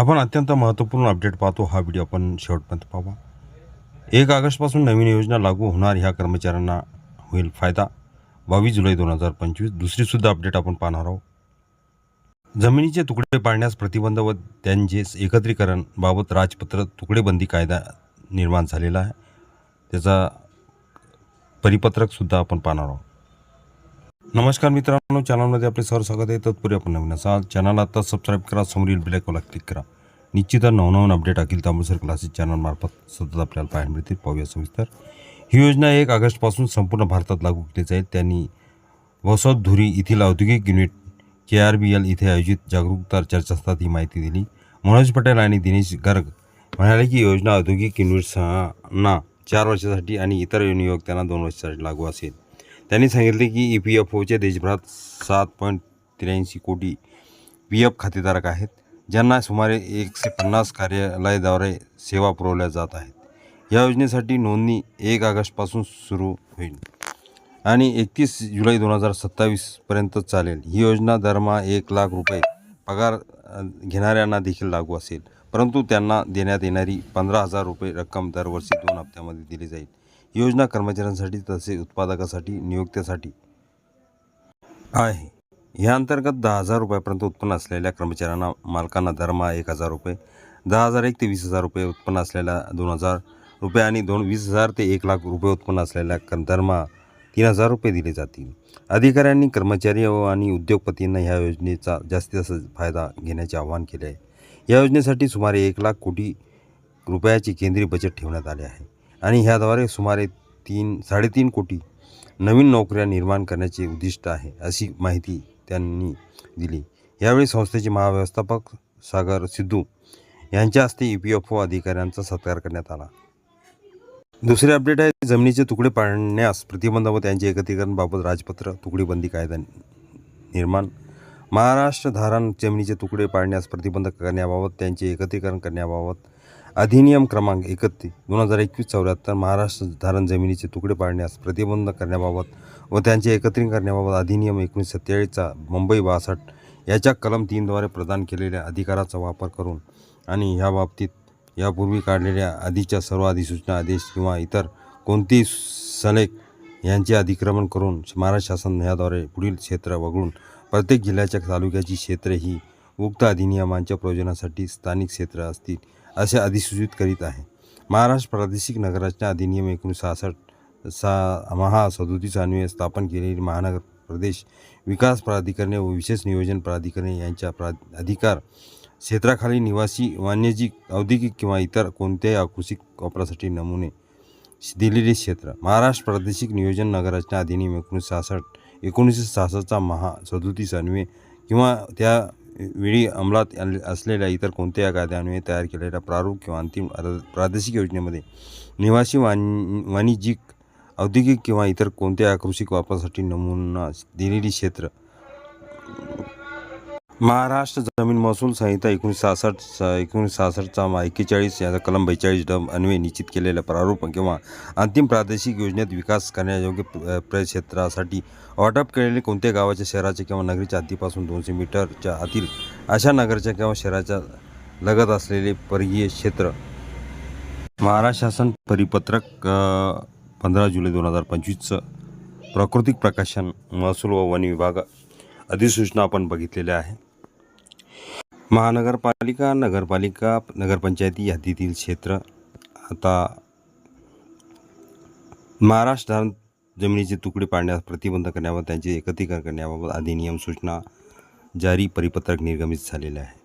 आपण अत्यंत महत्त्वपूर्ण अपडेट पाहतो. हा व्हिडिओ आपण शेवटपर्यंत पाहावा एक ऑगस्टपासून नवीन योजना लागू होणार ह्या कर्मचाऱ्यांना होईल फायदा. बावीस जुलै दोन हजार पंचवीस दुसरीसुद्धा अपडेट आपण पाहणार आहोत. जमिनीचे तुकडे पाडण्यास प्रतिबंध व त्यांचे एकत्रीकरण बाबत राजपत्र तुकडेबंदी कायदा निर्माण झालेला आहे. त्याचा परिपत्रकसुद्धा आपण पाहणार आहोत. नमस्कार मित्रांनो चॅनलमध्ये आपले सर स्वागत आहे. तत्पूर्वी आपण नवीन असाल चॅनल आता सबस्क्राईब करा समोरील बेलायकॉनला क्लिक करा. निश्चित नवनवन अपडेट अखिल तांबूसर क्लासेस चॅनलमार्फत सतत आपल्याला पाहायला मिळतील. पाहूया सविस्तर. ही योजना एक ऑगस्टपासून संपूर्ण भारतात लागू केली जाईल. त्यांनी वसतधुरी येथील औद्योगिक unit K R B L इथे आयोजित जागरूकता चर्चासत्रात ही माहिती दिली. मनोज पटेल आणि दिनेश गर्ग म्हणाले की योजना औद्योगिक युनिट्सना चार वर्षासाठी आणि इतर नियोक्त्यांना दोन वर्षासाठी लागू असेल. त्यांनी सांगितले की ई पी एफ ओचे देशभरात सात पॉईंट त्र्याऐंशी कोटी पी एफ खातेधारक आहेत ज्यांना सुमारे एकशे पन्नास कार्यालयाद्वारे सेवा पुरवल्या जात आहेत. या योजनेसाठी नोंदणी एक ऑगस्टपासून सुरू होईल आणि एकतीस जुलै दोन हजार सत्तावीसपर्यंत चालेल. ही योजना दरमहा एक लाख रुपये पगार घेणाऱ्यांना देखील लागू असेल. परंतु त्यांना देण्यात येणारी पंधरा हजार रुपये रक्कम दरवर्षी दोन हप्त्यामध्ये दिली जाईल. योजना कर्मचाऱ्यांसाठी तसेच उत्पादकासाठी नियुक्त्यासाठी आहे. या अंतर्गत दहा हजार रुपयापर्यंत उत्पन्न असलेल्या कर्मचाऱ्यांना मालकांना दरमहा एक हजार रुपये दहा हजार एक ते वीस हजार रुपये उत्पन्न असलेल्या दोन हजार रुपये आणि दोन वीस हजार ते एक लाख रुपये उत्पन्न असलेल्या दरमहा तीन हजार रुपये दिले जातील. अधिकाऱ्यांनी कर्मचारी व आणि उद्योगपतींना ह्या योजनेचा जास्तीत जास्त फायदा घेण्याचे आवाहन केले आहे. या योजनेसाठी सुमारे एक लाख कोटी रुपयाची केंद्रीय बजेट ठेवण्यात आले आहे. आणि ह्याद्वारे सुमारे तीन साडेतीन कोटी नवीन नोकऱ्या निर्माण करण्याचे उद्दिष्ट आहे अशी माहिती त्यांनी दिली. यावेळी संस्थेचे महाव्यवस्थापक सागर सिद्धू यांच्या हस्ते ई पी एफ ओ अधिकाऱ्यांचा सत्कार करण्यात आला. दुसरे अपडेट आहे जमिनीचे तुकडे पाडण्यास प्रतिबंध व त्यांचे एकत्रीकरणबाबत राजपत्र तुकडीबंदी कायदा निर्माण महाराष्ट्र धारण जमिनीचे तुकडे पाडण्यास प्रतिबंध करण्याबाबत त्यांचे एकत्रीकरण करण्याबाबत अधिनियम क्रमांक एकतीस दोन हजार एकवीस चौऱ्याहत्तर महाराष्ट्र धारण जमिनीचे तुकडे पाडण्यास प्रतिबंध करण्याबाबत व त्यांचे एकत्रीकरण करण्याबाबत अधिनियम एकोणीसशे सत्तेचाळीसचा मुंबई बासष्ट याच्या कलम तीनद्वारे प्रदान केलेल्या अधिकाराचा वापर करून आणि ह्या बाबतीत यापूर्वी काढलेल्या आधीच्या सर्व अधिसूचना आदेश किंवा इतर कोणतीही सलेख यांचे अतिक्रमण करून महाराष्ट्र शासन ह्याद्वारे पुढील क्षेत्र वगळून प्रत्येक जिल्ह्याच्या तालुक्याची क्षेत्रे ही उक्त अधिनियमांच्या प्रयोजनासाठी स्थानिक क्षेत्र असतील असे अधिसूचित करीत आहे. महाराष्ट्र प्रादेशिक नगररचना अधिनियम एकोणीसशे सहासष्ट सा महा सदोतीस अन्वये स्थापन केलेली महानगर प्रदेश विकास प्राधिकरणे व विशेष नियोजन प्राधिकरणे यांच्या प्रा अधिकार क्षेत्राखाली निवासी वन्यजीव औद्योगिक किंवा इतर कोणत्याही आकृषिक वापरासाठी नमुने दिलेले क्षेत्र. महाराष्ट्र प्रादेशिक नियोजन नगररचना अधिनियम एकोणीसशे सहासष्ट एकोणीसशे सहासष्टचा महा सदोतीस अन्वे किंवा त्या वेळी अंमलात आले- असलेल्या इतर कोणत्याही कायद्यान्वये तयार केलेल्या प्रारूप किंवा अंतिम प्रादेशिक योजनेमध्ये निवासी वाण वाणिज्यिक औद्योगिक किंवा इतर कोणत्याही कृषी वापरासाठी नमुना दिलेली क्षेत्र महाराष्ट्र जमीन महसूल संहिता एकोणीसशे सहासष्ट एकोणीसशे सहासष्टचा मा- एक्केचाळीस याचा कलम बेचाळीस डम अन्वये निश्चित केलेल्या प्रारूप किंवा अंतिम प्रादेशिक योजनेत विकास करण्यायोग्य प्र- प्रक्षेत्रासाठी वाटप केलेले कोणत्या गावाच्या शहराच्या किंवा नगरीच्या हद्दीपासून दोनशे मीटरच्या आतील अशा नगरच्या किंवा शहराच्या लगत असलेले परिघीय क्षेत्र. महाराष्ट्र शासन परिपत्रक पंधरा जुलै दोन हजार पंचवीसचं प्राकृतिक प्रकाशन महसूल व वन विभाग अधिसूचना आपण बघितलेल्या आहे. महानगरपालिका नगरपालिका नगरपंचायती हद्दीतील क्षेत्र. आता महाराष्ट्र धारण जमिनीचे तुकडे पाडण्यास प्रतिबंध करण्याबाबत त्यांचे एकत्रीकरण करण्याबाबत अधिनियम सूचना जारी परिपत्रक निर्गमित झालेले आहे.